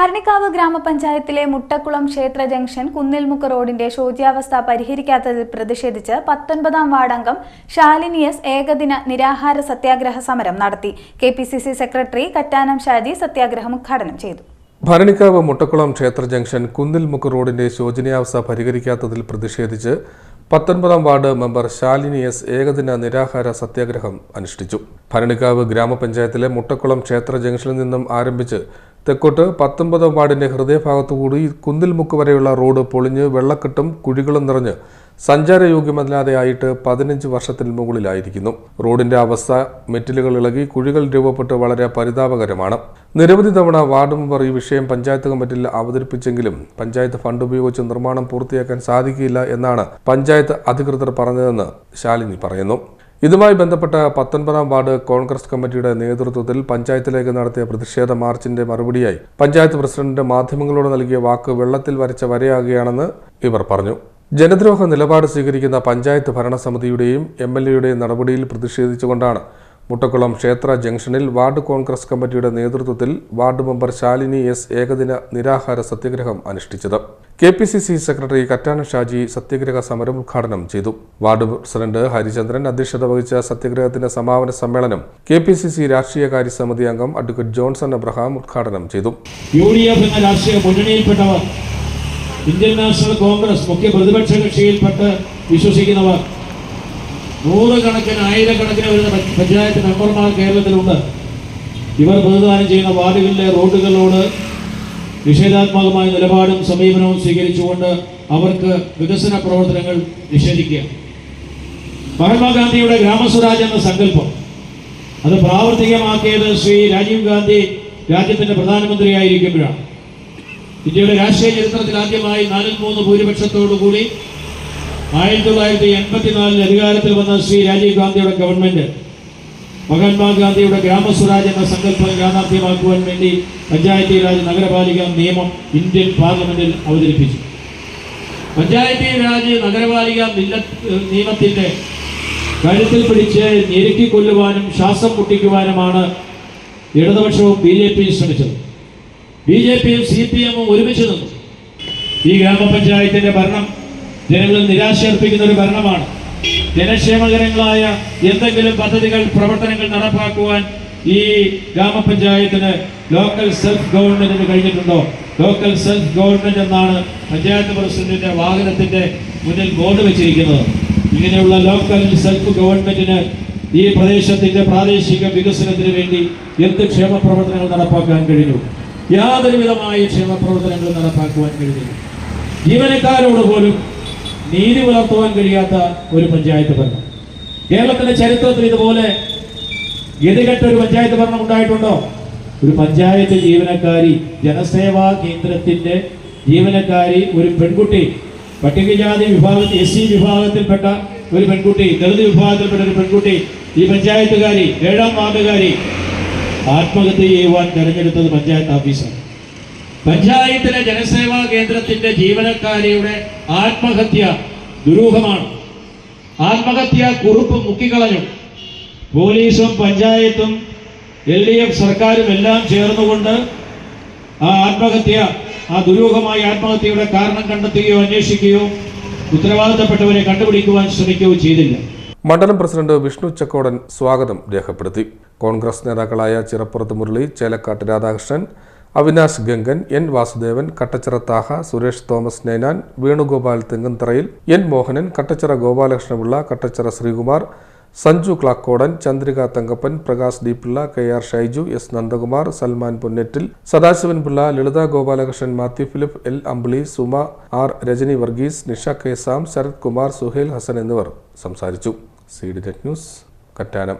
ഭരണിക്കാവ് ഗ്രാമപഞ്ചായത്തിലെ മുട്ടക്കുളം ക്ഷേത്ര ജംഗ്ഷൻ കുന്നിൽമുക്ക് റോഡിന്റെ ശോച്യാവസ്ഥ പരിഹരിക്കാത്തതിൽ പ്രതിഷേധിച്ച് പത്തൊൻപതാം വാർഡംഗം ശാലിനി എസ് ഏകദിന നിരാഹാര സത്യാഗ്രഹ സമരം നടത്തി. K P C C secretary Kattanam Shaji സത്യാഗ്രഹം ഉദ്ഘാടനം ചെയ്തു. ഭരണിക്കാവ് മുട്ടക്കുളം ക്ഷേത്ര ജംഗ്ഷൻ കുന്നിൽമുക്ക് റോഡിന്റെ ശോചനീയാവസ്ഥ പരിഹരിക്കാത്തതിൽ പ്രതിഷേധിച്ച് പത്തൊൻപതാം വാർഡ് മെമ്പർ ശാലിനി എസ് ഏകദിന നിരാഹാര സത്യാഗ്രഹം അനുഷ്ഠിച്ചു. ഭരണിക്കാവ് ഗ്രാമപഞ്ചായത്തിലെ മുട്ടക്കുളം ക്ഷേത്ര ജംഗ്ഷനിൽ നിന്നും ആരംഭിച്ച് തെക്കോട്ട് പത്തൊൻപതാം വാർഡിന്റെ ഹൃദയഭാഗത്തുകൂടി കുന്നിൽമുക്ക് വരെയുള്ള റോഡ് പൊളിഞ്ഞ് വെള്ളക്കെട്ടും കുഴികളും നിറഞ്ഞ് സഞ്ചാരയോഗ്യമല്ലാതെയായിട്ട് പതിനഞ്ച് വർഷത്തിന് മുകളിലായിരിക്കുന്നു. റോഡിന്റെ അവസ്ഥ മെറ്റലുകൾ ഇളകി കുഴികൾ രൂപപ്പെട്ട് വളരെ പരിതാപകരമാണ്. നിരവധി തവണ വാർഡ് മെമ്പർ ഈ വിഷയം പഞ്ചായത്ത് കമ്മിറ്റിയിൽ അവതരിപ്പിച്ചെങ്കിലും പഞ്ചായത്ത് ഫണ്ട് ഉപയോഗിച്ച് നിർമ്മാണം പൂർത്തിയാക്കാൻ സാധിക്കില്ല എന്നാണ് പഞ്ചായത്ത് അധികൃതർ പറഞ്ഞതെന്ന് ശാലിനി പറയുന്നു. ഇതുമായി ബന്ധപ്പെട്ട പത്തൊൻപതാം വാർഡ് കോൺഗ്രസ് കമ്മിറ്റിയുടെ നേതൃത്വത്തിൽ പഞ്ചായത്തിലേക്ക് നടത്തിയ പ്രതിഷേധ മാർച്ചിന്റെ മറുപടിയായി പഞ്ചായത്ത് പ്രസിഡന്റ് മാധ്യമങ്ങളോട് നൽകിയ വാക്ക് വെള്ളത്തിൽ വരച്ച വരയാകുകയാണെന്ന് ഇവർ പറഞ്ഞു. ജനദ്രോഹ നിലപാട് സ്വീകരിക്കുന്ന പഞ്ചായത്ത് ഭരണസമിതിയുടെയും എം എൽ എയുടെയും നടപടിയിൽ പ്രതിഷേധിച്ചുകൊണ്ടാണ് മുട്ടക്കുളം ക്ഷേത്ര ജംഗ്ഷനിൽ വാർഡ് കോൺഗ്രസ് കമ്മിറ്റിയുടെ നേതൃത്വത്തിൽ വാർഡ് മെമ്പർ ശാലിനി എസ് ഏകദിന നിരാഹാര സത്യഗ്രഹം അനുഷ്ഠിച്ചത്. K P C C secretary Kattana Shaji സത്യഗ്രഹ സമരം ഉദ്ഘാടനം ചെയ്തു. വാർഡ് പ്രസിഡന്റ് ഹരിചന്ദ്രൻ അധ്യക്ഷത വഹിച്ച സത്യഗ്രഹത്തിന്റെ സമാപന സമ്മേളനം കെ പി സി സി രാഷ്ട്രീയകാര്യ സമിതി അംഗം അഡ്വക്കേറ്റ് ജോൺസൺ അബ്രഹാം ഉദ്ഘാടനം ചെയ്തു. യു എന്ന രാഷ്ട്രീയ ഇന്ത്യൻ നാഷണൽ കോൺഗ്രസ് മുഖ്യ പ്രതിപക്ഷ കക്ഷിയിൽപ്പെട്ട് വിശ്വസിക്കുന്നവർ നൂറുകണക്കിന് ആയിരക്കണക്കിന് വരുന്ന പഞ്ചായത്ത് മെമ്പർമാർ കേരളത്തിലുണ്ട്. ഇവർ പ്രതിദാനം ചെയ്യുന്ന വാർഡുകളിലെ റോഡുകളോട് നിഷേധാത്മകമായ നിലപാടും സമീപനവും സ്വീകരിച്ചുകൊണ്ട് അവർക്ക് വികസന പ്രവർത്തനങ്ങൾ നിഷേധിക്കുക. മഹാത്മാഗാന്ധിയുടെ ഗ്രാമസ്വരാജ് എന്ന സങ്കല്പം. അത് പ്രാവർത്തികമാക്കിയത് ശ്രീ രാജീവ് ഗാന്ധി രാജ്യത്തിന്റെ പ്രധാനമന്ത്രിയായിരിക്കുമ്പോഴാണ്. ഇന്ത്യയുടെ രാഷ്ട്രീയ ചരിത്രത്തിൽ ആദ്യമായി നാലിൽ മൂന്ന് ഭൂരിപക്ഷത്തോടുകൂടി ആയിരത്തി തൊള്ളായിരത്തി എൺപത്തിനാലിൽ അധികാരത്തിൽ വന്ന ശ്രീ രാജീവ് ഗാന്ധിയുടെ ഗവൺമെന്റ്. മഹാത്മാഗാന്ധിയുടെ ഗ്രാമസ്വരാജ് എന്ന സങ്കല്പം യാഥാർത്ഥ്യമാക്കുവാൻ വേണ്ടി പഞ്ചായത്തി രാജ് നഗരപാലിക നിയമം ഇന്ത്യൻ പാർലമെന്റിൽ അവതരിപ്പിച്ചു. പഞ്ചായത്തി രാജ് നഗരപാലിക നിയമത്തിന്റെ കഴുത്തിൽ പിടിച്ച് ഞെരുക്കി കൊല്ലുവാനും ശ്വാസം പൊട്ടിക്കുവാനുമാണ് ഇടതുപക്ഷവും ബി ജെ പിയും ശ്രമിച്ചത്. ബി ജെ പിയും സി പി എമ്മും ഒരുമിച്ച് നിന്നു. ഈ ഗ്രാമപഞ്ചായത്തിന്റെ ഭരണം ജനങ്ങളിൽ നിരാശർപ്പിക്കുന്ന ഒരു ഭരണമാണ്. ജനക്ഷേമകരങ്ങളായ എന്തെങ്കിലും പദ്ധതികൾ പ്രവർത്തനങ്ങൾ നടപ്പാക്കുവാൻ ഈ ഗ്രാമപഞ്ചായത്തിന് ലോക്കൽ സെൽഫ് ഗവൺമെന്റിന് കഴിഞ്ഞിട്ടുണ്ടോ? ലോക്കൽ സെൽഫ് ഗവൺമെന്റ് എന്നാണ് പഞ്ചായത്ത് പ്രസിഡന്റിന്റെ വാഹനത്തിന്റെ മുന്നിൽ ബോർഡ് വെച്ചിരിക്കുന്നത്. ഇങ്ങനെയുള്ള ലോക്കൽ സെൽഫ് ഗവൺമെന്റിന് ഈ പ്രദേശത്തിന്റെ പ്രാദേശിക വികസനത്തിന് വേണ്ടി എന്ത് ക്ഷേമ പ്രവർത്തനങ്ങൾ നടപ്പാക്കാൻ കഴിഞ്ഞു? യാതൊരുവിധമായ ക്ഷേമ പ്രവർത്തനങ്ങൾ നടപ്പാക്കുവാൻ കഴിഞ്ഞില്ല. ജീവനക്കാരോട് പോലും നീതി പുലർത്തുവാൻ കഴിയാത്ത ഒരു പഞ്ചായത്ത് ഭരണം. കേരളത്തിന്റെ ചരിത്രത്തിൽ ഇതുപോലെ ഗതികെട്ട ഒരു പഞ്ചായത്ത് ഭരണം ഉണ്ടായിട്ടുണ്ടോ? ഒരു പഞ്ചായത്ത് ജീവനക്കാരി ജനസേവാ കേന്ദ്രത്തിന്റെ ജീവനക്കാരി ഒരു പെൺകുട്ടി പട്ടികജാതി വിഭാഗത്തിൽ എസ് സി വിഭാഗത്തിൽപ്പെട്ട ഒരു പെൺകുട്ടി ദളിത് വിഭാഗത്തിൽപ്പെട്ട ഒരു പെൺകുട്ടി ഈ പഞ്ചായത്തുകാരി ഏഴാം വാർഡുകാരി ആത്മഹത്യ ചെയ്യുവാൻ തെരഞ്ഞെടുത്തത് പഞ്ചായത്ത് ഓഫീസാണ്. പഞ്ചായത്തിലെ ജനസേവാ കേന്ദ്രത്തിന്റെ ജീവനക്കാരിയുടെ ആത്മഹത്യ ദുരൂഹമാണ്. ആത്മഹത്യ കുറിപ്പ് മുക്കിക്കളഞ്ഞു. പോലീസും പഞ്ചായത്തും എൽ ഡി എഫ് സർക്കാരും എല്ലാം ചേർന്നുകൊണ്ട് ആ ആത്മഹത്യ ആ ദുരൂഹമായ ആത്മഹത്യയുടെ കാരണം കണ്ടെത്തുകയോ അന്വേഷിക്കുകയോ ഉത്തരവാദിത്തപ്പെട്ടവരെ കണ്ടുപിടിക്കുവാൻ ശ്രമിക്കുകയോ ചെയ്തില്ല. മണ്ഡലം പ്രസിഡന്റ് വിഷ്ണു ചക്കോടൻ സ്വാഗതം രേഖപ്പെടുത്തി. കോൺഗ്രസ് നേതാക്കളായ Chirappurath Murali Chelakkatt Radhakrishnan Avinash Gangan N Vasudevan Kattachira Thaha Suresh Thomas Ninan Venugopal Thengantharayil N Mohanan Kattachira Gopalakrishnapillai Kattachira Sreekumar Sanju Klakkodan Chandrika Thankappan Prakash D K R Shaiju S Nandakumar Salman Ponnettil Sadasivan Pillai Lalitha Gopalakrishnan Mathew Philip L Ambili Suma R Rajani Varghese Nisha K Sam Sarath Kumar Suhail Hassan എന്നിവർ സംസാരിച്ചു. C D news Kattanam.